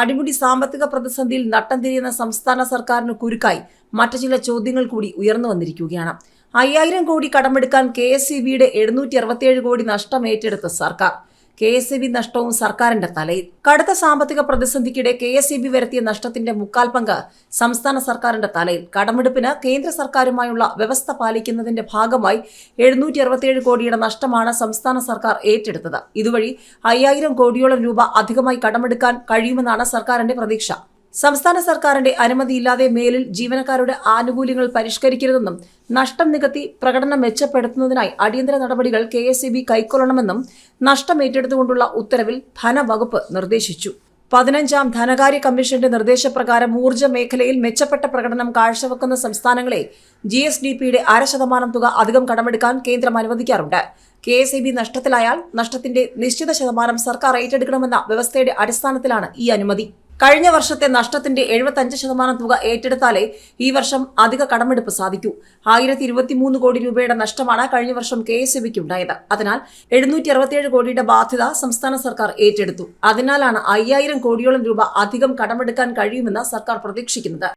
അടിമുടി സാമ്പത്തിക പ്രതിസന്ധിയിൽ നട്ടം തിരിയുന്ന സംസ്ഥാന സർക്കാരിന് കുരുക്കായി. മറ്റു ചില ചോദ്യങ്ങൾ കൂടി ഉയർന്നു വന്നിരിക്കുകയാണ്. അയ്യായിരം കോടി കടമെടുക്കാൻ കെ എസ് സി ബിയുടെ എഴുന്നൂറ്റി അറുപത്തിയേഴ് കോടി നഷ്ടം ഏറ്റെടുത്ത സർക്കാർ. കെ എസ് ഇ ബി നഷ്ടവും സർക്കാരിന്റെ തലയിൽ. കടുത്ത സാമ്പത്തിക പ്രതിസന്ധിക്കിടെ കെ എസ് ഇ ബി വരുത്തിയ നഷ്ടത്തിന്റെ മുക്കാൽ പങ്ക് സംസ്ഥാന സർക്കാരിന്റെ തലയിൽ. കടമെടുപ്പിന് കേന്ദ്ര സർക്കാരുമായുള്ള വ്യവസ്ഥ പാലിക്കുന്നതിന്റെ ഭാഗമായി എഴുന്നൂറ്റി അറുപത്തിയേഴ് കോടിയുടെ നഷ്ടമാണ് സംസ്ഥാന സർക്കാർ ഏറ്റെടുത്തത്. ഇതുവഴി അയ്യായിരം കോടിയോളം രൂപ അധികമായി കടമെടുക്കാൻ കഴിയുമെന്നാണ് സർക്കാരിന്റെ പ്രതീക്ഷ. സംസ്ഥാന സർക്കാരിന്റെ അനുമതിയില്ലാതെ മേലിൽ ജീവനക്കാരുടെ ആനുകൂല്യങ്ങൾ പരിഷ്കരിക്കരുതെന്നും നഷ്ടം നികത്തി പ്രകടനം മെച്ചപ്പെടുത്തുന്നതിനായി അടിയന്തര നടപടികൾ കെ എസ് ഇ ബി കൈക്കൊള്ളണമെന്നും നഷ്ടം ഏറ്റെടുത്തുകൊണ്ടുള്ള ഉത്തരവിൽ ധനവകുപ്പ് നിർദ്ദേശിച്ചു. പതിനഞ്ചാം ധനകാര്യ കമ്മീഷന്റെ നിർദ്ദേശപ്രകാരം ഊർജ മേഖലയിൽ മെച്ചപ്പെട്ട പ്രകടനം കാഴ്ചവെക്കുന്ന സംസ്ഥാനങ്ങളെ ജി എസ് ഡി പിയുടെ അര ശതമാനം തുക അധികം കടമെടുക്കാൻ കേന്ദ്രം അനുവദിക്കാറുണ്ട്. കെ എസ് ഇ ബി നഷ്ടത്തിലായാൽ നഷ്ടത്തിന്റെ നിശ്ചിത ശതമാനം സർക്കാർ ഏറ്റെടുക്കണമെന്ന വ്യവസ്ഥയുടെ അടിസ്ഥാനത്തിലാണ് ഈ അനുമതി. കഴിഞ്ഞ വർഷത്തെ നഷ്ടത്തിന്റെ എഴുപത്തഞ്ച് ശതമാനം തുക ഏറ്റെടുത്താലേ ഈ വർഷം അധിക കടമെടുപ്പ് സാധിക്കൂ. ആയിരത്തി ഇരുപത്തിമൂന്ന് കോടി രൂപയുടെ നഷ്ടമാണ് കഴിഞ്ഞ വർഷം കെ എസ് ബിക്ക് ഉണ്ടായത് അതിനാൽ എഴുന്നൂറ്റി അറുപത്തിയേഴ് കോടിയുടെ ബാധ്യത സംസ്ഥാന സർക്കാർ ഏറ്റെടുത്തു. അതിനാലാണ് അയ്യായിരം കോടിയോളം രൂപ അധികം കടമെടുക്കാൻ കഴിയുമെന്ന് സർക്കാർ പ്രതീക്ഷിക്കുന്നത്.